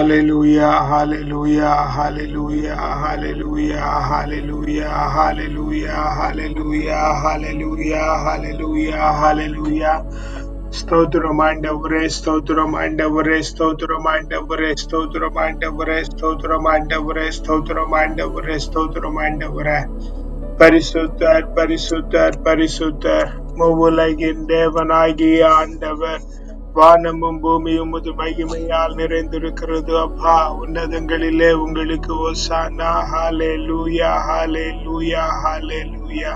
Hallelujah, hallelujah, hallelujah, hallelujah, hallelujah, hallelujah, hallelujah, hallelujah, hallelujah, hallelujah. ஸ்தோத்திரம் ஆண்டவரே ஸ்தோத்திரம் ஆண்டவரே ஸ்தோத்திரம் ஆண்டவரே ஸ்தோத்திரம் ஆண்டவரே ஸ்தோத்திரம் ஆண்டவரே ஸ்தோத்திரம் ஆண்டவரே ஸ்தோத்திரம் ஆண்டவரே பரிசுத்தர் பரிசுத்தர் பரிசுத்தர் மூவுலகின் தேவனாகிய ஆண்டவர் வானமும் பூமியும் உமது மகிமையால் நிறைந்திருக்கிறது. அப்பா உன்னதங்களிலே உங்களுக்கு ஓசானா. ஹாலே லூயா ஹாலே லூயா ஹாலே லூயா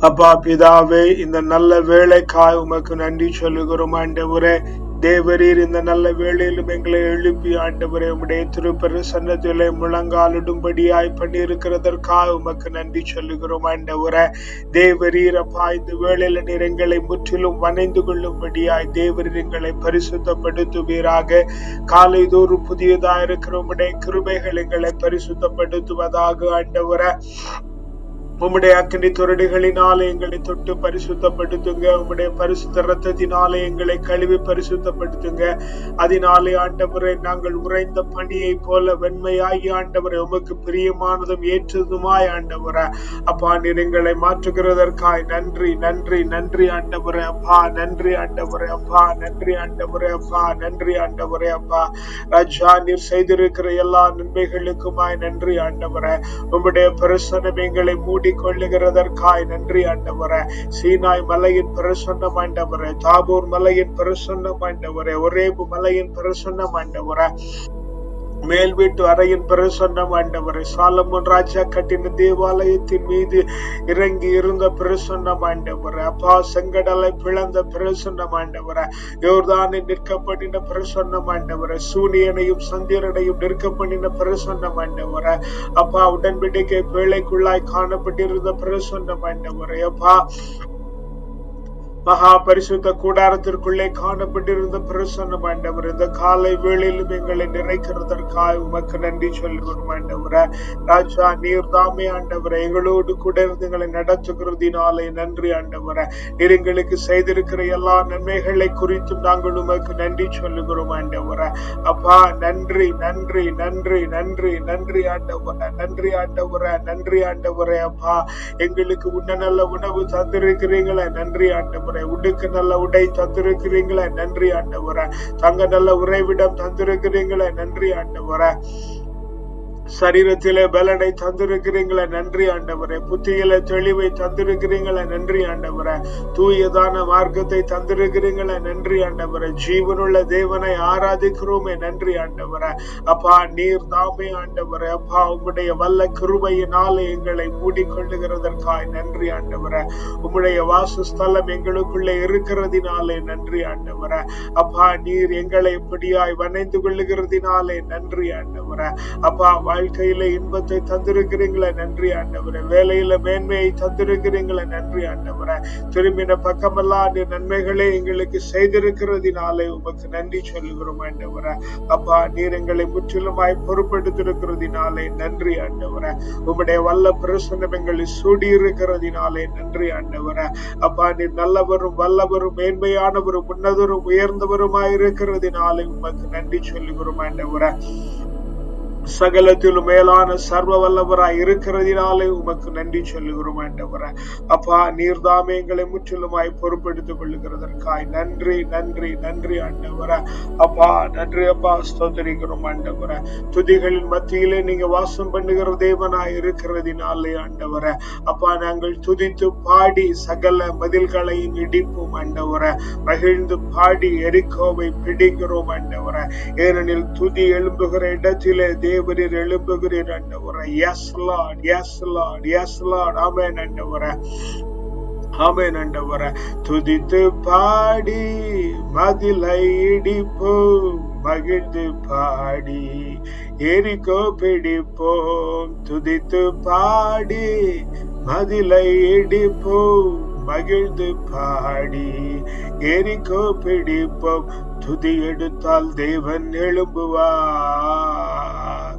அப்பா பிதாவே இந்த நல்ல வேலைக்காய் உமக்கு நன்றி சொல்லுகிறோம். ஆண்டவரே தேவரீர் இந்த நல்ல வேளையிலும் எங்களை எழுப்பி ஆண்டவரே உடைய திருப்பெரு சன்னத்திலே முழங்காலிடும்படியாய் பண்ணியிருக்கிறதற்காக உமக்கு நன்றி சொல்லுகிறோம் ஆண்டவர. தேவரீர் அப்பா இந்த வேளையில நீர் எங்களை முற்றிலும் வணைந்து கொள்ளும்படியாய் தேவரீர் எங்களை பரிசுத்தப்படுத்துவீராக. காலை தோறும் புதியதா இருக்கிற உடைய கிருபைகள் எங்களை பரிசுத்தப்படுத்துவதாக ஆண்டவர. உம்முடைய அக்கினி துரடிகளினாலே எங்களை தொட்டு பரிசுத்தப்படுத்துங்க. உம்முடைய பரிசுத்த ரத்தத்தினாலே எங்களை கழுவி பரிசுத்தப்படுத்துங்க. அதனாலே ஆண்டவரை நாங்கள் உறைந்த பணியை போல வெண்மையாகி ஆண்டவரை உமக்கு பிரியமானதும் ஏற்றதுமாய் ஆண்டவரை. அப்பா நீர் எங்களை மாற்றுகிறதற்காய் நன்றி நன்றி நன்றி ஆண்டவரே அப்பா நன்றி ஆண்டவரே அப்பா நன்றி ஆண்டவரே அப்பா நன்றி ஆண்டவரே அப்பா. ராஜா நீர் செய்திருக்கிற எல்லா நன்மைகளுக்குமாய் நன்றி ஆண்டவரே. உம்முடைய பிரசனம் எங்களை மூடி கொள்ளுகிறதற்காய் நன்றி ஆண்டவரே. சீனாய் மலையின் பிரசன்னம் ஆண்டவரே தாபூர் மலையின் பிரசன்னம் ஆண்டவரே ஒரேபு மலையின் பிரசன்னம் ஆண்டவரே. மேல் வீட்டு அறையின் பிரசன்னம் ஆண்டவரே. சாலமோன் ராஜா கட்டின தேவாலயத்தின் மீது இறங்கி இருந்த பிரசன்னம் ஆண்டவரே. அப்பா செங்கடலை பிளந்த பிரசன்னம் ஆண்டவரே. யோர்தானை நிற்கப்படின பிரசன்னம் ஆண்டவரே. சூரியனையும் சந்திரனையும் நிற்கப்படின பிரசன்னம் ஆண்டவரே. அப்பா உடன்படிக்கை பேழைக்குள்ளாய் காணப்பட்டிருந்த பிரசன்னம் ஆண்டவரே. அப்பா மகா பரிசுத்த கூடாரத்திற்குள்ளே காணப்பட்டிருந்த பிரசன்னம் ஆண்டவர் இந்த காலை வேளையிலும் எங்களை நிறைக்கிறதற்காக உமக்கு நன்றி சொல்கிறோம் ஆண்டவர. ராஜா நீர் தாமே ஆண்டவர. எங்களோடு கூட இருந்து எங்களை நடத்துகிறதினாலே நன்றி ஆண்டவர. நீர் எங்களுக்கு செய்திருக்கிற எல்லா நன்மைகளை குறித்தும் நாங்கள் உமக்கு நன்றி சொல்லுகிறோம் ஆண்டவர. அப்பா நன்றி நன்றி நன்றி நன்றி நன்றி ஆண்டவர நன்றி ஆண்டவர நன்றி ஆண்டவரே அப்பா. எங்களுக்கு உன்ன நல்ல உணவு தந்திருக்கிறீங்களே. நன்றி ஆண்டவர. உடுக்கு நல்ல உடை தந்திருக்கிறீங்களே. நன்றி ஆண்டவரே. தங்க நல்ல உறைவிடம் தந்திருக்கிறீங்களே. நன்றி ஆண்டவரை. சரீரத்திலே பலனை தந்திருக்கிறீங்களே நன்றி ஆண்டவரே. புத்தியில தெளிவை தந்திருக்கிறீங்களே நன்றி ஆண்டவரே. தூயதான மார்க்கத்தை தந்திருக்கிறீங்களே நன்றி ஆண்டவரே. ஜீவனுள்ள தேவனை ஆராதிக்கிறோமே நன்றி ஆண்டவரே. அப்பா நீர் தாமே ஆண்டவரே. அப்பா உம்முடைய வல்ல கிருபையினாலே எங்களை மூடிக்கொள்ளுகிறதற்காய் நன்றி ஆண்டவரே. உம்முடைய வாசஸ்தலம் எங்களுக்குள்ளே இருக்கிறதினாலே நன்றி ஆண்டவரே. அப்பா நீர் எங்களை இப்படியாய் வணைந்து கொள்ளுகிறதினாலே நன்றி ஆண்டவரே. அப்பா வாழ்க்கையில இன்பத்தை தந்திருக்கிறீங்களே நன்றி ஆண்டவரே. வேலையில மேன்மையை தந்திருக்கிறீங்களே நன்றி ஆண்டவரே. திரும்பின பக்கமெல்லாம் நீர் நன்மைகளை எங்களுக்கு செய்திருக்கிறதுனாலே உமக்கு நன்றி சொல்லுகிறோம் ஆண்டவரே. அப்பா நீர் எங்களை முற்றிலுமாய் பொறுப்பெடுத்திருக்கிறதினாலே நன்றி ஆண்டவரே. உம்முடைய வல்ல பிரசனம் எங்களை சூடி இருக்கிறதினாலே நன்றி ஆண்டவரே. அப்பா நீர் நல்லவரும் வல்லவரும் மேன்மையானவரும் உன்னதரும் உயர்ந்தவருமாய் இருக்கிறதுனாலே உமக்கு நன்றி சொல்லுகிறோம் ஆண்டவரே. சகலத்திலும் மேலான சர்வ வல்லவராய் இருக்கிறதினாலே உமக்கு நன்றி சொல்லுகிறோம் ஆண்டவர. அப்பா நீர்தாமே எங்களை முற்றிலுமாய் பொறுப்பெடுத்துக் கொள்ளுகிறதற்காய் நன்றி நன்றி நன்றி ஆண்டவர. அப்பா நன்றி அப்பா ஸ்தோத்தரிக்கிறோம் ஆண்டவர. துதிகளின் மத்தியிலே நீங்க வாசம் பண்ணுகிற தேவனாய் இருக்கிறதினாலே ஆண்டவர. அப்பா நாங்கள் துதித்து பாடி சகல மதில்களையும் இடிப்போம் ஆண்டவர. மகிழ்ந்து பாடி எரிக்கோவை பிடிக்கிறோம் ஆண்டவர. ஏனெனில் துதி எழும்புகிற இடத்திலே தேவரீர் எழுப்புகிறீர் ஆண்டவரே yes Lord yes Lord yes Lord ஆமென் ஆண்டவரே ஆமென் ஆண்டவரே துதித்து பாடி மதிலை இடிப்போம் மகிழ்ந்து பாடி எரிக்கோ பிடிப்போம். துதித்து பாடி மதிலை இடிப்போம் மகிழ்ந்து பாடி எரிக்கோ பிடிப்போம். துதி எடுத்தால் தேவன் எழும்புவார்.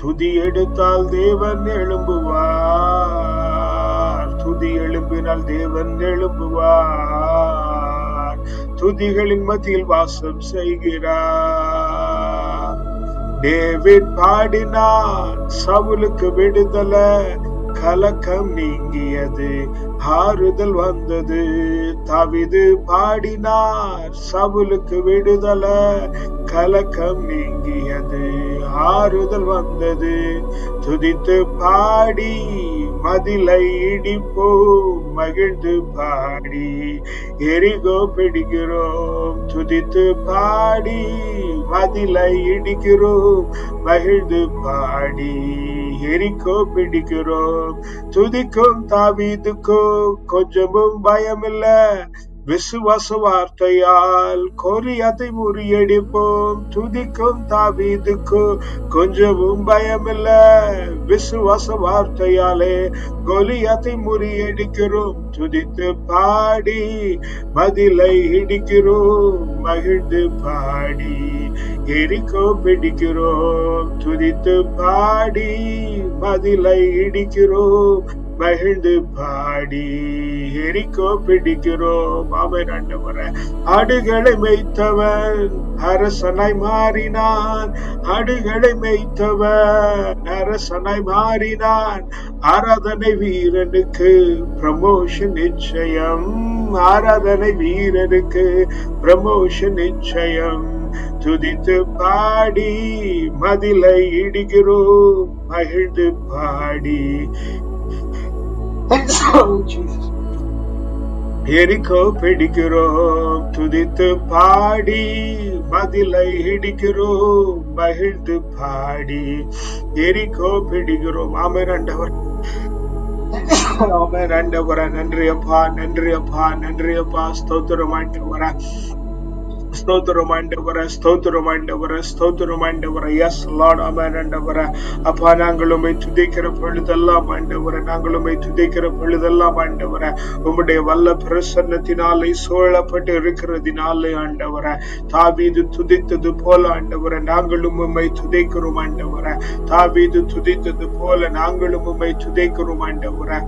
துதி எடுத்தால் தேவன் எழும்புவார். துதி எழும்பினால் தேவன் எழும்புவார். துதிகளின் மத்தியில் வாசம் செய்கிறார். டேவிட் பாடினார் சவுலுக்கு விடுதலை. கலக்கம் நீங்கியது. ஆறுதல் வந்தது. தவிது பாடினார். சவுலுக்கு விடுதல. கலக்கம் நீங்கியது. ஆறுதல் வந்தது. துதித்து பாடி மதிலை இடிப்போ மகிழ்ந்து பாடி. எரிகோ பிடிக்கிறோம். துதித்து பாடி மதிலை இடிக்கிறோம் மகிழ்ந்து பாடி. எரிக்கோ பிடிக்கிறோம். துதிக்கும் தாவீதுக்கோ கொஞ்சமும் பயமில்ல. விசுவாச வார்த்தையால் கொரியதை முறியடிப்போம். துதிக்கும் தாவீதுக்கும் கொஞ்சமும் பயமில்ல. விசுவாச வார்த்தையாலே கொலியத்தை முறியடிக்கிறோம். துதித்து பாடி மதிலை இடிக்கிறோம். மகிழ்ந்து பாடி எரிக்கோ பிடிக்கிறோம். துதித்து பாடி மதிலை இடிக்கிறோம். மகிழ்ந்து பாடி எரிக்கோ பிடிக்கிறோம் அவன் ஆண்டவர ஆடுகளை மெய்த்தவன் அரசனாய் மாறினான். ஆடுகளை மெய்த்தவன் அரசனாய் மாறினான். ஆராதனை வீரனுக்கு ப்ரமோஷன் நிச்சயம். ஆராதனை வீரனுக்கு ப்ரமோஷன் நிச்சயம். துதித்து பாடி மதிலை இடுகிறோம். மகிழ்ந்து பாடி எரிக்கோ பிடிக்கிறோம் துதித்து பாடி பதிலை இடிக்கிறோம் மகிழ்ந்து பாடி. எரிக்கோ பிடிக்கிறோம். ஆமர் ஆண்டவர். ஆமர் ஆண்டவர நன்றி அப்பா நன்றி அப்பா நன்றி அப்பா ஸ்தோத்திரம் ஆண்டவர. ஸ்தோத்திரம் ஆண்டவர ஸ்தோத்திரம் ஆண்டவர ஸ்தோத்திரம் ஆண்டவர எஸ் லார்ட் அமேன் ஆண்டவர. அப்பா நாங்களுமே துதிக்கிற பொழுதெல்லாம் ஆண்டவர நாங்களுமே துதிக்கிற பொழுதெல்லாம் ஆண்டவர. உம்முடைய வல்ல பிரசன்னத்தினாலே சூழப்பட்டு இருக்கிறதினாலே ஆண்டவர. தாவீது துதித்தது போல ஆண்டவர நாங்களும் உம்மை துதிக்கிறோம் ஆண்டவர. தாவீது துதித்தது போல நாங்களும் உம்மை துதிக்கிறோம் ஆண்டவர.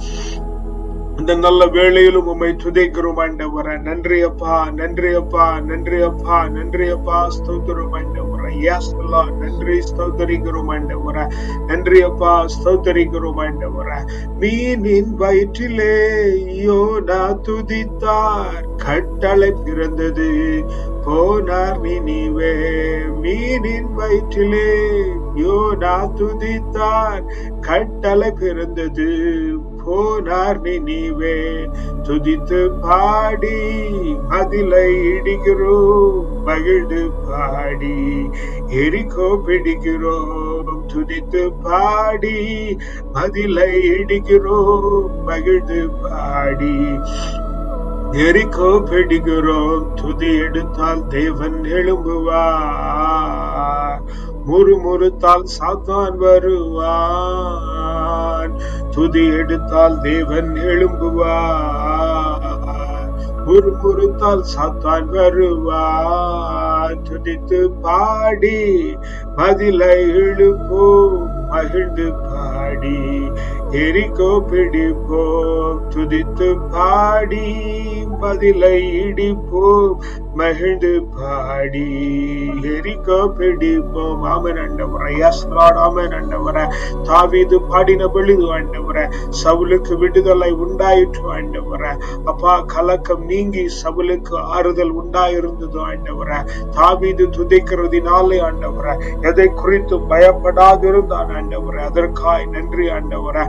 அந்த நல்ல வேளையிலும் உம்மை துதைக்கிறோம் ஆண்டவர. நன்றி அப்பா நன்றி அப்பா நன்றி அப்பா நன்றி அப்பா ஸ்தோத்திரம் ஆண்டவர. எஸ் நன்றி ஸ்தோத்தரிக்கிறோம் ஆண்டவர. நன்றி அப்பா ஸ்தோத்தரிக்கிறோம் ஆண்டவர. மீனின் வயிற்றிலே யோனா துதித்தார். கட்டளை பிறந்தது. போனார் நினிவே. மீனின் வயிற்றிலே யோனா துதித்தார். கட்டளை பிறந்தது. போனார் நினைவே துதித்து பாடி அதிலை இடிகிறோம் மகிழ்ந்து பாடி எரிக்கோ பிடிக்கிறோம் துதித்து பாடி மதிலை இடிக்கிறோம் மகிழ்ந்து பாடி எரிக்கோ பிடிக்கிறோம் துதி எடுத்தால் தேவன் எழும்புவார். முறுமுறுத்தால் சாத்தான் வருவான். துதி எடுத்தால் தேவன் எழும்புவார். முறுமுறுத்தால் சாத்தான் வருவான். துதித்து பாடி பதிலை இழுப்போம் மகிழ்ந்து பாடி. எரிக்கோ பிடிப்போம் துதித்து பாடி பதிலை இடிப்போம் மகிழ்ந்து பாடி. எரிக்கோ பிடிப்போம் ஆமன் அண்டவர எஸ் லார்ட் ஆமன் ஆண்டவர தாவீது பாடின பொழுது ஆண்டவர சவுலுக்கு விடுதலை உண்டாயிற்று ஆண்டவர. அப்பா கலக்கம் நீங்கி சவுலுக்கு ஆறுதல் உண்டாயிருந்தது ஆண்டவர. தாவிது துதிக்கிறதுனாலே ஆண்டவர எதை குறித்து பயப்படாதிருந்தான் ஆண்டவர. அதற்காய் நன்றி ஆண்டவர.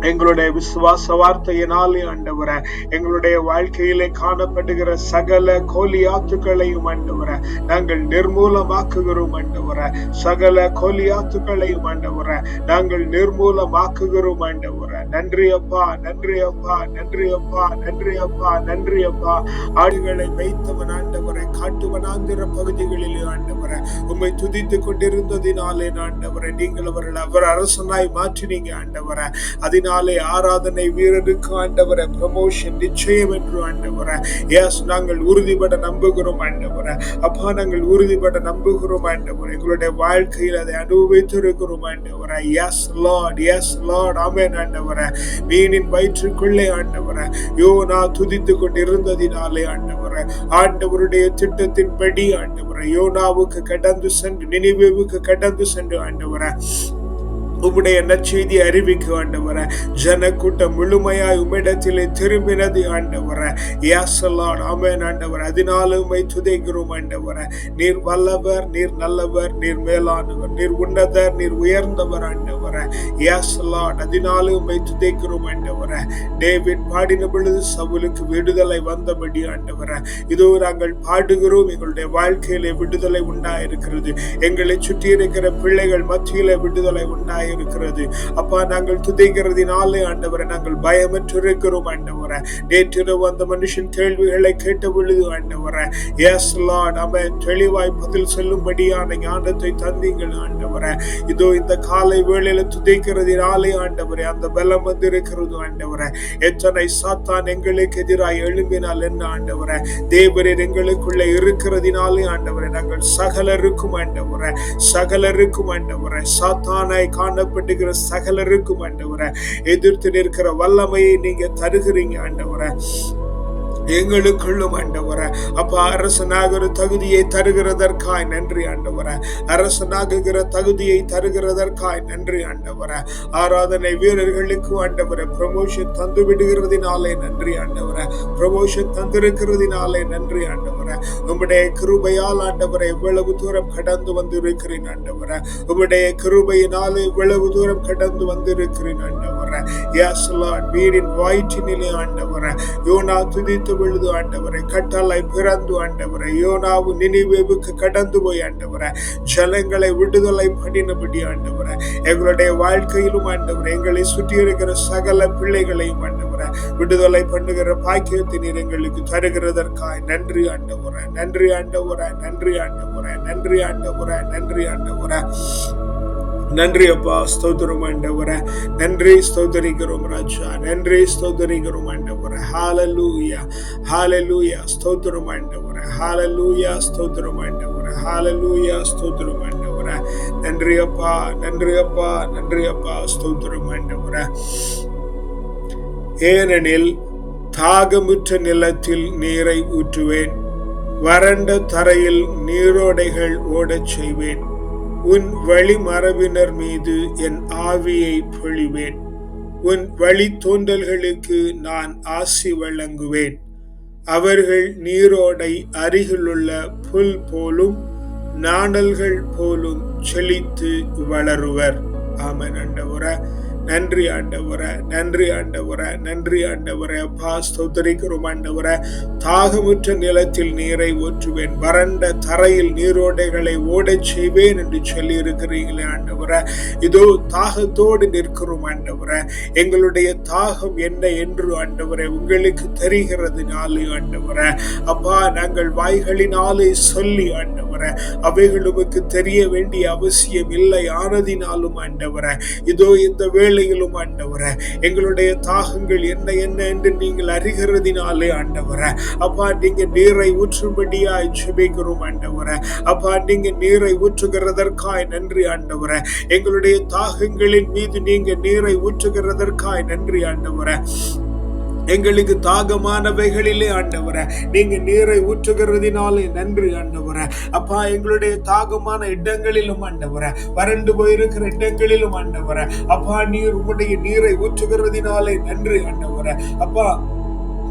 எங்களுடைய விசுவாச வார்த்தையினாலே ஆண்டவர எங்களுடைய வாழ்க்கையிலே காணப்படுகிற சகல கோலியாத்துக்களையும் ஆண்டவர நாங்கள் நிர்மூலமாக்குகிறோம் ஆண்டவர. சகல கோலியாத்துக்களையும் ஆண்டவர நாங்கள் நிர்மூலமாக்குகிறோம் ஆண்டவர. நன்றி அப்பா நன்றி அப்பா நன்றி அப்பா நன்றி அப்பா நன்றி அப்பா. ஆடுகளை வைத்தவன் ஆண்டவரை காட்டுவனாந்திர பகுதிகளிலே ஆண்டவர. உம்மை துதித்து கொண்டிருந்ததினாலே ஆண்டவரை நீங்கள் அவர்கள் அவர் அரசனாய் மாற்றினீங்க ஆண்டவர. அதனால் நாளை ஆராதனை வீரருக்கு ஆண்டவர ப்ரமோஷன் நிச்சயம் என்று ஆண்டவர. எஸ் நாங்கள் உறுதிபட நம்புகிறோம் ஆண்டவரை. அப்பா நாங்கள் உறுதிபட நம்புகிறோம் ஆண்டவர. எங்களுடைய வாழ்க்கையில் அதை அனுபவித்திருக்கிறோம் ஆண்டவரை. எஸ் லார்ட் எஸ் லார்ட் ஆமேன் ஆண்டவரை. மீனின் வயிற்றுக்குள்ளே ஆண்டவரை. யோனா துதித்து கொண்டிருந்ததினாலே ஆண்டவரை. ஆண்டவருடைய திட்டத்தின்படி ஆண்டவரை. யோனாவுக்கு கடந்து சென்று நினைவுக்கு கடந்து சென்று ஆண்டவரை. உம்முடைய நற்செய்தி அறிவிக்க ஆண்டவர ஜனக்கூட்டம் முழுமையாய் உம்மிடத்திலே திரும்பினது ஆண்டவர. யாசலாட் ஆமேன் ஆண்டவர். அதனால உம்மை துதைக்கிறோம் ஆண்டவர. நீர் வல்லவர் நீர் நல்லவர் நீர் மேலானவர் நீர் உன்னதர் நீர் உயர்ந்தவர் ஆண்டவர. யாசலாட் அதனால உம்மை துதைக்கிறோம் ஆண்டவர. டேவிட் பாடின பொழுது சவுலுக்கு விடுதலை வந்தபடி ஆண்டவர. இதோ நாங்கள் பாடுகிறோம் எங்களுடைய வாழ்க்கையிலே விடுதலை உண்டாயிருக்கிறது. எங்களை சுற்றி இருக்கிற பிள்ளைகள் மத்தியில விடுதலை இருக்கிறது. அப்பா நாங்கள் துதைக்கிறதுனாலே ஆண்டவரை நாங்கள் பயமற்றிருக்கிறோம் ஆண்டவரை. நேற்றிரவு அந்த மனுஷன் கேள்விகளை கேட்ட பொழுது ஆண்டவரை எஸ் லார்ட் அவன் தெளிவாய் பதில் சொல்லும்படியான ஞானத்தை தந்தீங்கள் ஆண்டவரை. இதோ இந்த காலை வேளையில துதைக்கிறதுனாலே ஆண்டவரை அந்த பலம் வந்து இருக்கிறது ஆண்டவரை. எத்தனை சாத்தான் எங்களுக்கு எதிராக எழும்பினால் என்ன ஆண்டவரை? தேவரர் எங்களுக்குள்ள இருக்கிறதுனாலே ஆண்டவரை நாங்கள் சகலருக்கும் ஆண்டவரை சகலருக்கும் ஆண்டவரை. சாத்தானை காண காணப்பட்டுகிற சகலருக்கும் ஆண்டவரை. எதிர்த்து நிற்கிற வல்லமையை நீங்க தருகிறீங்க ஆண்டவரை. எங்களுக்குள்ளும் ஆண்டவர. அப்ப அரசனாகிற தகுதியை தருகிறதற்காய் நன்றி ஆண்டவர. அரசனாகுகிற தகுதியை தருகிறதற்காய் நன்றி ஆண்டவர. ஆராதனை வீரர்களுக்கு ஆண்டவர ப்ரமோஷன் தந்து விடுகிறதினாலே நன்றி ஆண்டவர. ப்ரமோஷன் தந்திருக்கிறதினாலே நன்றி ஆண்டவர. உம்முடைய கிருபையால் ஆண்டவரை இவ்வளவு தூரம் கடந்து வந்திருக்கிறேன் ஆண்டவர. உம்முடைய கிருபையினாலே இவ்வளவு தூரம் கடந்து வந்திருக்கிறேன் ஆண்டவர. எஸ் லார்ட் வீடின் வயிற்றினிலே ஆண்டவர. யோனா துதித்து விழுது ஆண்டவரை. கட்டாலை பிறந்து ஆண்டவரை. யோனாவு நினைவுக்கு கடந்து போய் ஆண்டவர. ஜலங்களை விடுதலை பண்ணினபடி ஆண்டவர. எங்களுடைய வாழ்க்கையிலும் ஆண்டவர எங்களை சுற்றி இருக்கிற சகல பிள்ளைகளையும் ஆண்டவர விடுதலை பண்ணுகிற பாக்கியத்தை நீர் எங்களுக்கு தருகிறதற்காய் நன்றி ஆண்டவர. நன்றி ஆண்டவர நன்றி ஆண்டவர நன்றி ஆண்டவர நன்றி ஆண்டவர. நன்றி அப்பா ஸ்தோத்திரம் ஆண்டவர. நன்றி ஸ்தோத்தரிக்கிறோம் ராஜா. நன்றி ஸ்தோத்தரிக்கிறோம் ஆண்டவர. ஹாலலூயா ஹாலலூயா ஸ்தோத்திரம் ஆண்டவர. ஹாலலூயா ஸ்தோத்திரம் ஆண்டவர. ஹாலலூயா ஸ்தோத்திரம் ஆண்டவர. நன்றி அப்பா நன்றி அப்பா நன்றி அப்பா ஸ்தோத்திரம் ஆண்டவர. ஏனெனில் தாகமுற்ற நிலத்தில் நீரை ஊற்றுவேன். வறண்ட தரையில் நீரோடைகள் ஓடச் செய்வேன். உன் வழிமரபினர் மீது என் ஆவியை பொழிவேன். உன் வழி நான் ஆசி வழங்குவேன். அவர்கள் நீரோடை அருகிலுள்ள புல் போலும் நாணல்கள் போலும் செழித்து வளருவர். ஆமன் ஆண்டவர நன்றி ஆண்டவர நன்றி ஆண்டவர நன்றி ஆண்டவர. அப்பா ஸ்தோத்தரிக்கிறோம் ஆண்டவர. தாகமுற்ற நிலத்தில் நீரை ஊற்றுவேன். வறண்ட தரையில் நீரோடைகளை ஓடச் செய்வேன் என்று சொல்லி இருக்கிறீங்களே ஆண்டவர. இதோ தாகத்தோடு நிற்கிறோம் ஆண்டவர. எங்களுடைய தாகம் என்ன என்று ஆண்டவரை உங்களுக்கு தெரிகிறதுனாலே ஆண்டவர. அப்பா நாங்கள் வாய்களினாலே சொல்லி ஆண்டவர அவைகள் உமக்கு தெரிய வேண்டிய அவசியம் இல்லை. ஆனதினாலும் ஆண்டவர இதோ இந்த வேலை வேளையிலும் ஆண்டவர. எங்களுடைய தாகங்கள் என்ன என்ன என்று நீங்கள் அறிகிறதினாலே ஆண்டவர. அப்பா நீங்க நீரை ஊற்றும்படியாய் ஜெபிக்கிறோம் ஆண்டவர. அப்பா நீங்க நீரை ஊற்றுகிறதற்காய் நன்றி ஆண்டவர. எங்களுடைய தாகங்களின் மீது நீங்க நீரை ஊற்றுகிறதற்காய் நன்றி ஆண்டவர. எங்களுக்கு தாகமானவைகளிலே ஆண்டவர நீங்க நீரை ஊற்றுகிறதினாலே நன்றி ஆண்டவர. அப்பா எங்களுடைய தாகமான இடங்களிலும் ஆண்டவர வறண்டு போயிருக்கிற இடங்களிலும் ஆண்டவர. அப்பா நீர் உங்களுடைய நீரை ஊற்றுகிறதினாலே நன்றி ஆண்டவர. அப்பா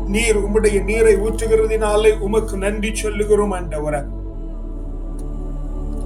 நீர் உம்முடைய நீரை ஊற்றுகிறதினாலே உமக்கு நன்றி சொல்லுகிறோம் ஆண்டவரை.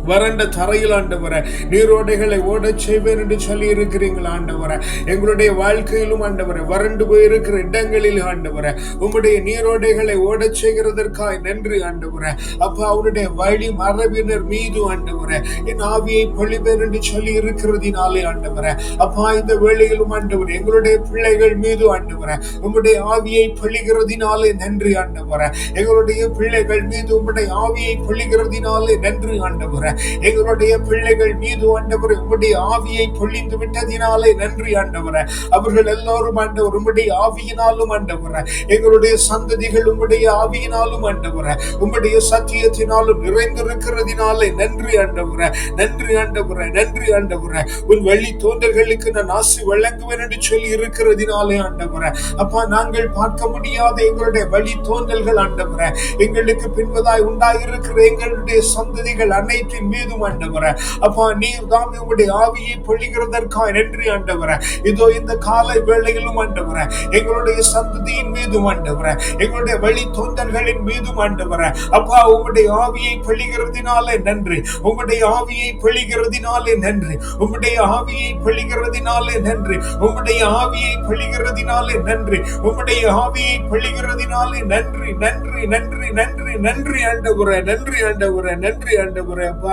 வறண்ட தரையில் ஆண்டவர நீரோடைகளை ஓடச் செய்வேன் என்று சொல்லி இருக்கிறீங்கள் ஆண்டவர. எங்களுடைய வாழ்க்கையிலும் ஆண்டவர வறண்டு போயிருக்கிற இடங்களில் ஆண்டவர உங்களுடைய நீரோடைகளை ஓடச் செய்கிறதற்காய் நன்றி ஆண்டவர. அப்பா அவருடைய வழி மரபினர் மீது ஆண்டவர என் ஆவியை பொழிவேன் என்று சொல்லி இருக்கிறதினாலே ஆண்டவர. அப்பா இந்த வேளையிலும் ஆண்டவர் எங்களுடைய பிள்ளைகள் மீது ஆண்டவர உங்களுடைய ஆவியை பொழிகிறதினாலே நன்றி ஆண்டவர. எங்களுடைய பிள்ளைகள் மீது உங்களுடைய ஆவியை பொழிகிறதினாலே நன்றி ஆண்டவர. எங்களுடைய பிள்ளைகள் மீது ஆண்டவர் உம்முடைய ஆவியை பொழிந்து விட்டதினாலே நன்றி ஆண்டவர. அவர்கள் எல்லோரும் ஆண்டவர் உம்முடைய ஆவியினாலும் ஆண்டவர. எங்களுடைய சந்ததிகள் உம்முடைய ஆவியினாலும் ஆண்டவர. உம்முடைய சத்தியத்தினாலும் நிறைந்திருக்கிறதினாலே நன்றி ஆண்டவர. நன்றி ஆண்டவர நன்றி ஆண்டவர. உன் வழி தோன்றல்களுக்கு நான் ஆசி வழங்குவேன் என்று சொல்லி இருக்கிறதினாலே ஆண்டவர. அப்பா நாங்கள் பார்க்க முடியாத எங்களுடைய வழி தோன்றல்கள் ஆண்டவர. எங்களுக்கு பின்பதாய் உண்டாயிருக்கிற எங்களுடைய சந்ததிகள் அனைத்தின் மீதும் ஆண்டவர அப்பா நீர் தாம் உங்களுடைய ஆவியை பொழிகிறதற்காக நன்றி ஆண்டவர. இதோ இந்த காலை வேளையிலும் ஆண்டவர எங்களுடைய சந்ததியின் மீதும் ஆண்டவர எங்களுடைய வழி தோன்றல்களின் மீதும் ஆண்டவர. அப்பா உங்களுடைய ஆவியை பொழிகிறதினாலே நன்றி. உங்களுடைய ஆவியை பொழிகிறதினாலே நன்றி. உங்களுடைய ஆவியை பொழிகிறதினாலே நன்றி. உங்களுடைய ஆவியை பொழிகிறதினாலே நன்றி. உங்களுடைய ஆவியை பொழிகிறதினாலே நன்றி நன்றி நன்றி நன்றி நன்றி ஆண்டவர நன்றி ஆண்டவர நன்றி ஆண்டவர அப்பா.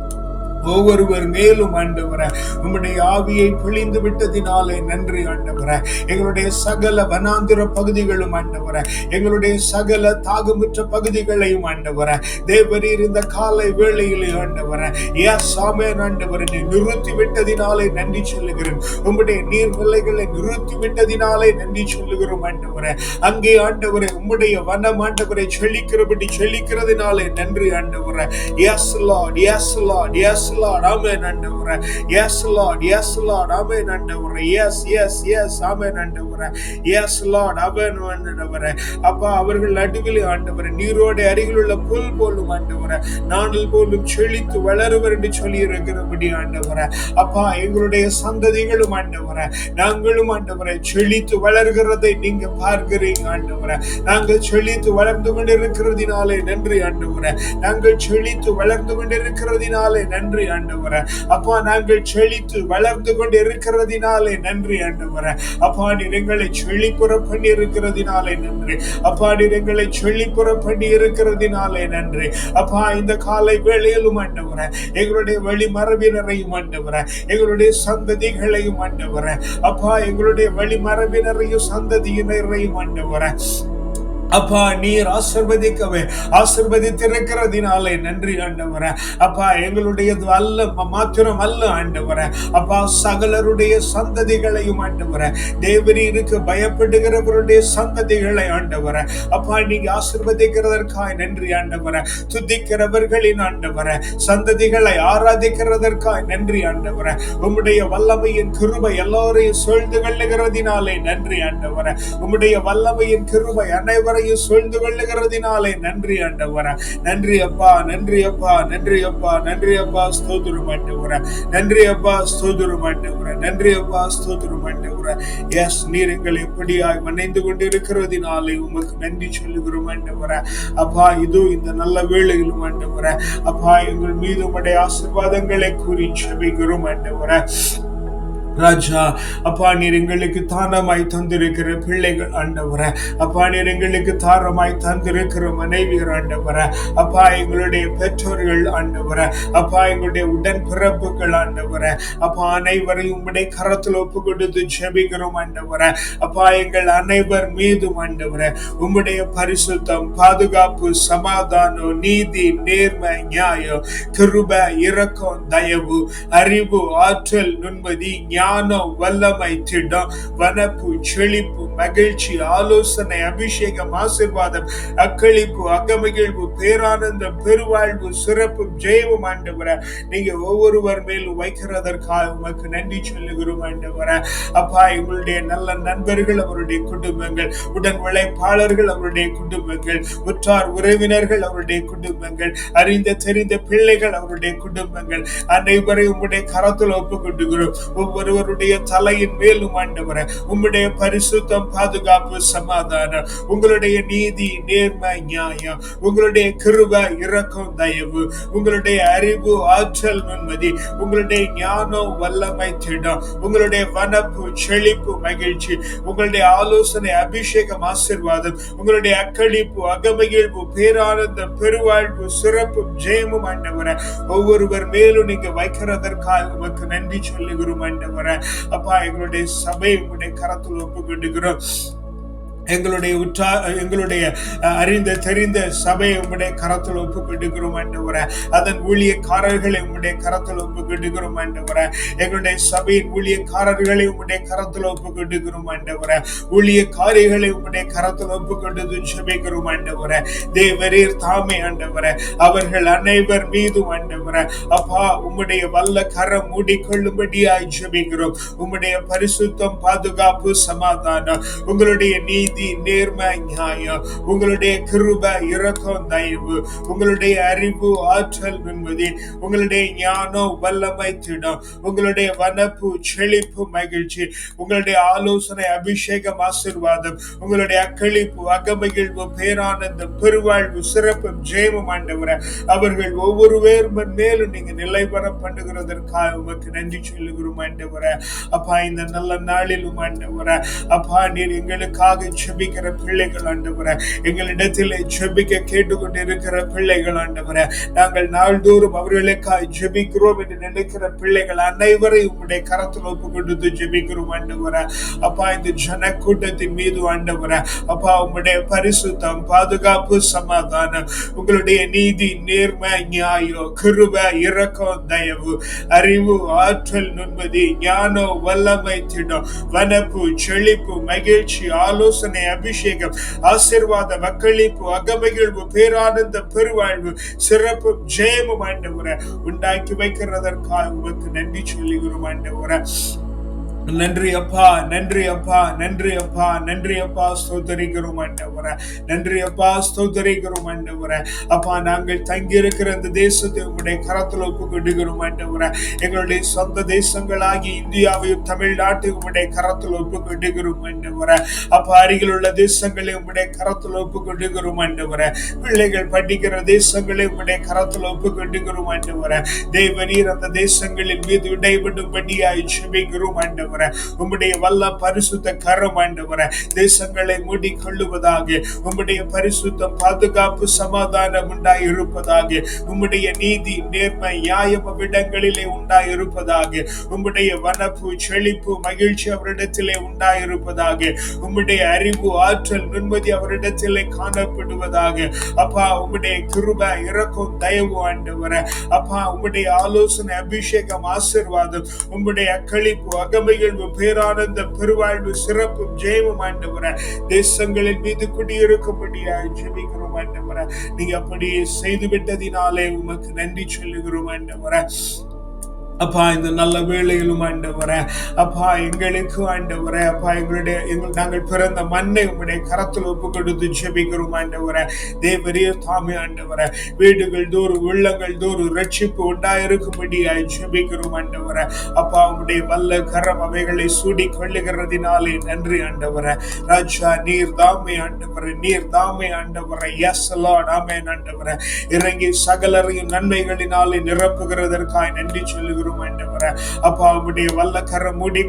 ஒவ்வொருவர் மேலும் ஆண்டவர உம்முடைய ஆவியை பிழிந்து விட்டதினாலே நன்றி ஆண்டவர. எங்களுடைய சகல வனாந்திர பகுதிகளும் ஆண்டவர எங்களுடைய சகல தாகமுற்ற பகுதிகளையும் ஆண்டவர. தேவரீர் இந்த காலை வேளையிலே ஆண்டவர எஸ் ஆமென் ஆண்டவர நீ நிறுத்தி விட்டதினாலே நன்றி சொல்லுகிறேன். உம்முடைய நீர்நிலைகளை நிறுத்தி விட்டதினாலே நன்றி சொல்லுகிறோம் ஆண்டவர. அங்கே ஆண்டவரை உம்முடைய வனம் ஆண்டவரை செழிக்கிறபடி செழிக்கிறதுனாலே நன்றி ஆண்டவர. Yes Lord yes Lord yes Lord ஆமென் ஆண்டவரே எஸ் லார்ட் எஸ் லார்ட் ஆமென் ஆண்டவரே எஸ் எஸ் எஸ் ஆமென் ஆண்டவரே எஸ் லார்ட் ஆமென் ஆண்டவரே அப்பா அவர்கள் நடுவில் ஆண்டவரே நீரோட அருகில் உள்ள புல் போலும் ஆண்டவரே நாடல் போலும் செழித்து வளருவர் என்று சொல்லி இருக்கிறபடி ஆண்டவரே. அப்பா எங்களுடைய சந்ததிகளும் ஆண்டவரே நாங்களும் ஆண்டவரை செழித்து வளர்கிறதை நீங்க பார்க்கிறீங்க ஆண்டவரே. நாங்கள் செழித்து வளர்ந்து கொண்டிருக்கிறதினாலே நன்றி ஆண்டவரே. நாங்கள் செழித்து வளர்ந்து கொண்டிருக்கிறதினாலே நன்றி ஆண்டவரே. அப்பா நாங்கள் செழித்து வளர்ந்து கொண்டு இருக்கிறதினாலே நன்றி ஆண்டவரே. அப்பா நீர் எங்களை செழிப்புற பண்ணி இருக்கிறதினாலே நன்றி. அப்பா நீர் எங்களை செழிப்புற பண்ணி இருக்கிறதினாலே நன்றி. அப்பா இந்த காலை வேளையிலும் ஆண்டவரே எங்களுடைய வழி மரபினரையும் ஆண்டவரே எங்களுடைய சந்ததிகளையும் ஆண்டவரே. அப்பா எங்களுடைய வழி மரபினரையும் சந்ததியினரையும் ஆண்டவரே. அப்பா நீர் ஆசிர்வதிக்கவே. ஆசிர்வதித்திருக்கிறதினாலே நன்றி ஆண்டவர. அப்பா எங்களுடையது அல்ல மாத்திரம் அல்ல ஆண்டவர. அப்பா சகலருடைய சந்ததிகளையும் ஆண்டவர. தேவரீருக்கு பயப்படுகிறவருடைய சந்ததிகளை ஆண்டவர. அப்பா நீங்க ஆசிர்வதிக்கிறதற்காய் நன்றி ஆண்டவர. துதிக்கிறவர்களின் ஆண்டவர. சந்ததிகளை ஆராதிக்கிறதற்காய் நன்றி ஆண்டவர. உம்முடைய வல்லமையின் கிருபை எல்லோரையும் சூழ்ந்து கொள்ளுகிறதினாலே நன்றி ஆண்டவர. உம்முடைய வல்லமையின் கிருபை அனைவரையும் சூழ்ந்து கொள்ளுகிறதுனாலே நன்றி ஆண்டவரே. நன்றி அப்பா நன்றி அப்பா நன்றி அப்பா நன்றி அப்பா ஸ்தோத்திரம் ஆண்டவரே. நன்றி அப்பா ஸ்தோத்திரம் ஆண்டவரே. நன்றி அப்பா ஸ்தோத்திரம் ஆண்டவரே. எஸ் நீர் எங்களை எப்படியாய் மன்னிந்து கொண்டிருக்கிறதுனாலே உமக்கு நன்றி சொல்லுகிறோம் ஆண்டவரே. அப்பா இதோ இந்த நல்ல வேளையிலும் ஆண்டவரே. அப்பா எங்கள் மீது உடைய ஆசீர்வாதங்களை கூறி செபிக்கிறோம் ஆண்டவரே. ராஜா அப்பா நீர் எங்களுக்கு தானமாய் தந்திருக்கிற பிள்ளைகள் ஆண்டவர. அப்பா நீர் எங்களுக்கு தாரமாய் தந்திருக்கிற மனைவியர் ஆண்டவர. அப்பா எங்களுடைய பெற்றோர்கள் ஆண்டவர. அப்பா எங்களுடைய உடன் பிறப்புகள் ஆண்டவர. அப்பா அனைவரையும் உம்முடைய கரத்தில் ஒப்பு கொடுத்து ஜெபிக்கிறோம் ஆண்டவர. அப்பா எங்கள் அனைவர் மீதும் ஆண்டவர. உம்முடைய பரிசுத்தம் பாதுகாப்பு சமாதானம் நீதி நேர்மை நியாயம் கிருப இரக்கம் தயவு அறிவு ஆற்றல் நுண்மதி ஞானம் வல்லமை திடம் வனப்பு செழிப்பு மகிழ்ச்சி ஆலோசனை அபிஷேகம் ஆசிர்வாதம் அக்களிப்பு அகமகிழ்வு பேரானந்தம் பெருவாழ்வு சிறப்பு ஜெயமும் ஆண்டவர. நீங்க ஒவ்வொருவர் மேலும் வைக்கிறதற்காக உமக்கு நன்றி சொல்லுகிறோம் ஆண்டவர. அப்பா எங்களுடைய நல்ல நண்பர்கள் அவருடைய குடும்பங்கள் உடன் உழைப்பாளர்கள் அவருடைய குடும்பங்கள் உற்றார் உறவினர்கள் அவருடைய குடும்பங்கள் அறிந்த தெரிந்த பிள்ளைகள் அவருடைய குடும்பங்கள். அனைவரையும் உங்களுடைய கரத்தில் ஒப்பு கொண்டுகிறோம் ஒருவருடைய தலையின் மேலும் ஆண்டவர உம்முடைய பரிசுத்தம் பாதுகாப்பு சமாதானம் உங்களுடைய நீதி நேர்மை நியாயம் உங்களுடைய கிருப இரக்கம் தயவு உங்களுடைய அறிவு ஆற்றல் நுண்மதி உங்களுடைய ஞானம் வல்லமை திடம் உங்களுடைய வனப்பு செழிப்பு மகிழ்ச்சி உங்களுடைய ஆலோசனை அபிஷேகம் ஆசிர்வாதம் உங்களுடைய அக்களிப்பு அகமகிழ்வு பேரானந்தம் பெருவாழ்வு சிறப்பு ஜெயமும் ஆண்டவர. ஒவ்வொருவர் மேலும் நீங்க வைக்கிறதற்காக உமக்கு நன்றி சொல்லுகிறோம் ஆண்டவர. அப்பா எங்களுடைய சபை உங்களுடைய கரத்தில் ஒப்பு கொண்டுகிறோம் எங்களுடைய உற்றா எங்களுடைய அறிந்த தெரிந்த சபையை உங்களுடைய கரத்தில் ஒப்புக்கொண்டுகிறோம் கொடுக்கிறோம் அதன் ஊழியக்காரர்களை உங்களுடைய கரத்தில் ஒப்புக்கொண்டுகிறோம் கொடுக்கிறோம் எங்களுடைய சபையின் ஊழியக்காரர்களை உங்களுடைய கரத்தில் ஒப்புக்கொண்டுகிறோம் கொடுக்கிறோம் ஊழியக்காரிகளை உங்களுடைய கரத்தில் ஒப்புக்கொண்டு கொண்டு ஜெபிக்கிறோம் ஆண்டவரே தேவரீர் தாமே ஆண்டவரே அவர்கள் அனைவர் மீதும் ஆண்டவரே அப்பா உம்முடைய வல்ல கரம் மூடிக்கொள்ளும்படியாய் ஜபிக்கிறோம் உம்முடைய பரிசுத்தம் பாதுகாப்பு சமாதானம் உங்களுடைய நீதி நேர்மை நியாயம் உங்களுடைய கிருப இரக்கம் தயவு உங்களுடைய அறிவு ஆற்றல் நிம்மதி உங்களுடைய ஞானம் வல்லமை திடம் உங்களுடைய வனப்பு செழிப்பு மகிழ்ச்சி உங்களுடைய ஆலோசனை அபிஷேகம் ஆசீர்வாதம் உங்களுடைய அக்களிப்பு அகமகிழ்வு பேரானந்தம் பெருவாழ்வு சிறப்பு ஜெயமும் ஆண்டவரை. அவர்கள் ஒவ்வொரு வேர்மன் மேலும் நீங்க நிலை பெற பண்ணுகிறதற்காக உமக்கு நன்றி சொல்லுகிறோம் ஆண்டவரை. அப்பா இந்த நல்ல நாளிலும் ஆண்டவரை. அப்பா நீர் எங்களுக்காக ஜெபிக்கிற பிள்ளைகள் ஆண்டவர. எங்களிடத்தில் ஜெபிக்க கேட்டுக்கொண்டு இருக்கிற பிள்ளைகள் ஆண்டவர. நாங்கள் நாள்தோறும் அவர்களுக்காக ஜெபிக்கிறோம் என்று நினைக்கிற பிள்ளைகள் அனைவரையும் உம்முடைய கரத்தில் ஒப்பு கொடுத்து ஜெபிக்கிறோம் ஆண்டவர. அப்பா இந்த ஜன கூட்டத்தின் மீது ஆண்டவர அப்பா உங்களுடைய பரிசுத்தம் பாதுகாப்பு சமாதானம் உங்களுடைய நீதி நேர்மை நியாயம் கிருப இரக்கம் தயவு அறிவு ஆற்றல் நுண்மதி ஞானம் வல்லமை திடம் வனப்பு செழிப்பு மகிழ்ச்சி ஆலோசனை அபிஷேகம் ஆசீர்வாத மக்களிப்பு அகமகிழ்வு பேரானந்த பெருவாழ்வு சிறப்பு ஜெயமும் ஆண்டவரை. உண்டாக்கி வைக்கிறதற்காக உமக்கு நன்றி சொல்லுகிறோம் ஆண்டவரை. நன்றி அப்பா நன்றி அப்பா நன்றி அப்பா நன்றி அப்பா ஸ்தோத்தரிக்கிறோம் ஆண்டவரே. நன்றி அப்பா ஸ்தோத்தரிக்கிறோம் ஆண்டவரே. அப்பா நாங்கள் தங்கி இருக்கிற தேசத்தை உங்களுடைய கரத்தில் ஒப்பு கொண்டுகிறோம் எங்களுடைய சொந்த தேசங்களாகி இந்தியாவையும் தமிழ்நாட்டையும் உங்களுடைய கரத்தில் ஒப்பு கொண்டுகிறோம் ஆண்டவரே. அப்பா அருகில் உள்ள தேசங்களை உங்களுடைய கரத்தில் ஒப்பு கொண்டுகிறோம் பிள்ளைகள் படிக்கிற தேசங்களை உங்களுடைய கரத்தில் ஒப்பு கொண்டுகிறோம் தேவ நீர் அந்த தேசங்களில் மீது இடைபடும்படியாய் ஜெபிக்கிறோம் ஆண்டவரே. ஆண்டவர உம்முடைய வல்ல பரிசுத்த கரம் ஆண்டவர தேசங்களை மூடிக்கொள்ளுவதாக உம்முடைய பரிசுத்த பாதுகாப்பு சமாதானம் உண்டாய் இருப்பதாக உம்முடைய நீதி நேர்மை நியாயம் அவ்விடங்களிலே உண்டாய் இருப்பதாக உம்முடைய வனப்பு செழிப்பு மகிழ்ச்சி அவரிடத்திலே உண்டாய் இருப்பதாக உம்முடைய அறிவு ஆற்றல் நிம்மதி அவரிடத்திலே காணப்படுவதாக. அப்பா உம்முடைய கிருப இறக்கும் தயவு ஆண்டவர. அப்பா உம்முடைய ஆலோசனை அபிஷேகம் ஆசிர்வாதம் உம்முடைய அக்களிப்பு அகமை அகமைகழ்வு பேரானந்த பெருவாழ்வு சிறப்பு ஜெயமும் ஆண்டவர. தேசங்களின் மீது குடியிருக்கும்படியாய் ஜெபிக்கிறோம் ஆண்டவர. நீங்க அப்படியே செய்து விட்டதினாலே உமக்கு நன்றி சொல்லுகிறோம் ஆண்டவர. அப்பா இந்த நல்ல வேலையிலும் ஆண்டவர அப்பா எங்களுக்கு ஆண்டவர அப்பா எங்களுடைய எங்கள் நாங்கள் பிறந்த மண்ணை உங்களுடைய கரத்தில் ஒப்பு கொடுத்து ஜெபிக்கிறோம் ஆண்டவர. தேவரிய தாமே ஆண்டவர வீடுகள் தோறும் உள்ளங்கள் தோறும் ரட்சிப்பு உண்டாயிருக்கும்படியாய் ஜெபிக்கிறோம் ஆண்டவர. அப்பா உங்களுடைய வல்ல கரம் அவைகளை சூடி கொள்ளுகிறதினாலே நன்றி ஆண்டவர. ராஜா நீர் தாமே ஆண்டவர நீர் தாமே ஆண்டவர. எஸ் லார்ட் ஆமென் ஆண்டவரே. இறங்கி சகலரையும் நன்மைகளினாலே நிரப்புகிறதற்காய் நன்றி சொல்லுகிறோம் ஆண்டவரே அப்பா உம்முடைய வல்ல கரம் மூடி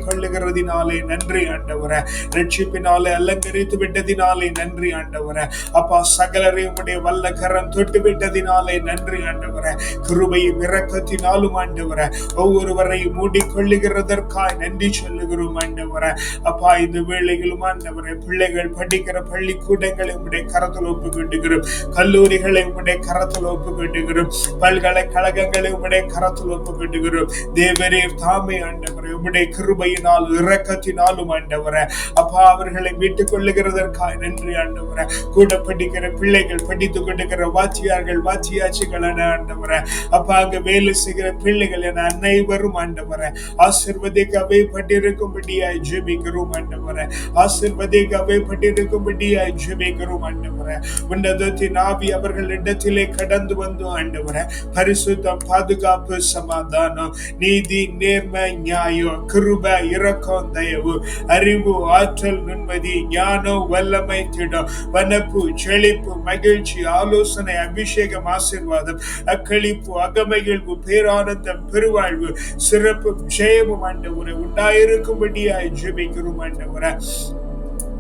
நன்றி ஆண்டவர. ரட்சிப்பினாலே அலங்கரித்து விட்டதினாலே நன்றி ஆண்டவர. அப்பா சகலரை உம்முடைய வல்ல கரம் தொட்டு விட்டதினாலே நன்றி ஆண்டவர. கிருபையும் இரக்கத்தினாலும் ஆண்டவர. ஒவ்வொருவரையும் மூடிக்கொள்ளுகிறதற்காய் நன்றி சொல்லுகிறோம் ஆண்டவர. அப்பா இந்த வேளையிலும் ஆண்டவரே பிள்ளைகள் படிக்கிற பள்ளிக்கூடங்களை உடைய கரத்தில் ஒப்புக்கொண்டுகிறோம் கல்லூரிகளை உடைய கரத்தில் ஒப்புக்கொண்டுகிறோம் பல்கலைக்கழகங்களை உடைய கரத்தில் ஒப்புக்கொண்டுகிறோம் தேவரே தாமே ஆண்டவரே உம்முடைய கிருபையினால் இரக்கத்தினாலும் ஆண்டவரே. அப்பா அவர்களை மீட்டுக் கொள்ளுகிறதற்காக நன்றி ஆண்டவரே. கூட படிக்கிற பிள்ளைகள் படித்துக் கொண்டிருக்கிற வாச்சியார்கள் வாத்தியாட்சிகள் என ஆண்டவரே. அப்பா அங்க வேலை செய்கிற பிள்ளைகள் என அனைவரும் ஆண்டவரே. ஆசிர்வதிக்கவே அவைப்பட்டிருக்கும்படியாய் ஜெபிக்கிறோம் ஆண்டவரே. ஆசிர்வதிக்கவே அவைப்பட்டிருக்கும்படியாய் ஜெபிக்கிறோம் ஆண்டவரே. உன்னதத்தின் ஆவி அவர்களிடத்திலே கடந்து வந்து ஆண்டவரே. பரிசுத்தம் பாதுகாப்பு சமாதானம் நீதி நேர்மை நியாயம் கிருப இரக்கம் தயவு அறிவு ஆற்றல் நுண்மதி ஞானம் வல்லமை திடம் வனப்பு செழிப்பு மகிழ்ச்சி ஆலோசனை அபிஷேகம் ஆசீர்வாதம் அக்களிப்பு அகமகிழ்வு பேரானந்தம் பெருவாழ்வு சிறப்பு ஜெயமும் ஆண்டவரை உண்டாயிருக்கும்படியாய் ஜெபிக்கிறோம் ஆண்டவரை.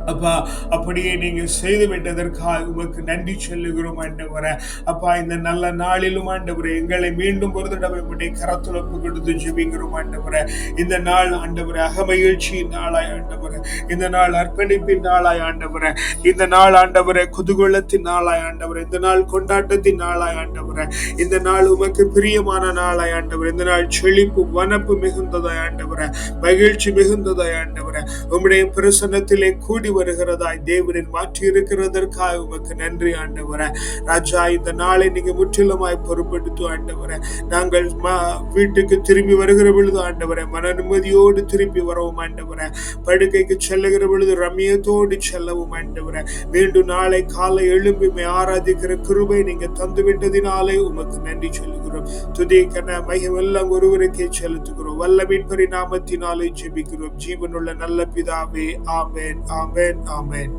அப்பா அப்படியே நீங்க செய்து விட்டதற்காக உமக்கு நன்றி சொல்லுகிறோம் ஆண்டவரை. அப்பா இந்த நல்ல நாளிலும் ஆண்டவரை எங்களை மீண்டும் ஒரு தடவை உடைய கரத்துழப்பு கொடுத்து ஜெபிக்கிறோம் ஆண்டவரை. இந்த நாள் ஆண்டவரை அகமகிழ்ச்சியின் நாளாய் ஆண்டவரை. இந்த நாள் அர்ப்பணிப்பின் நாளாய் ஆண்டவரை. இந்த நாள் ஆண்டவரை குதூகலத்தின் நாளாய் ஆண்டவரை. இந்த நாள் கொண்டாட்டத்தின் நாளாய் ஆண்டவரை. இந்த நாள் உமக்கு பிரியமான நாளாய் ஆண்டவர். இந்த நாள் செழிப்பு வனப்பு மிகுந்ததாய் ஆண்டவரை. மகிழ்ச்சி மிகுந்ததாய் ஆண்டவரை. உம்முடைய பிரசன்னத்திலே கூடி வருகிறதாய் தேவனின் மாற்றி இருக்கிறதற்காக உமக்கு நன்றி ஆண்டவர. ராஜா இந்த நாளை நீங்க முற்றிலுமாய் பொறுப்படுத்தும் ஆண்டவர. நாங்கள் வீட்டுக்கு திரும்பி வருகிற பொழுது ஆண்டவர மன நிம்மதியோடு திரும்பி வரவும் ஆண்டவர. படுக்கைக்கு செல்லுகிற பொழுது ரம்யத்தோடு செல்லவும் ஆண்டவர. மீண்டும் நாளை காலை எழும்பி ஆராதிக்கிற கிருபை நீங்க தந்து விட்டதினாலே உமக்கு நன்றி சொல்லுகிறோம். துதி கன ஒருவருக்கே செலுத்துகிறோம். வல்ல மீட்பரி நாமத்தினாலே ஜெபிக்கிறோம். ஜீவனுள்ள நல்ல பிதாவே ஆமேன் ஆமென். ஆமென்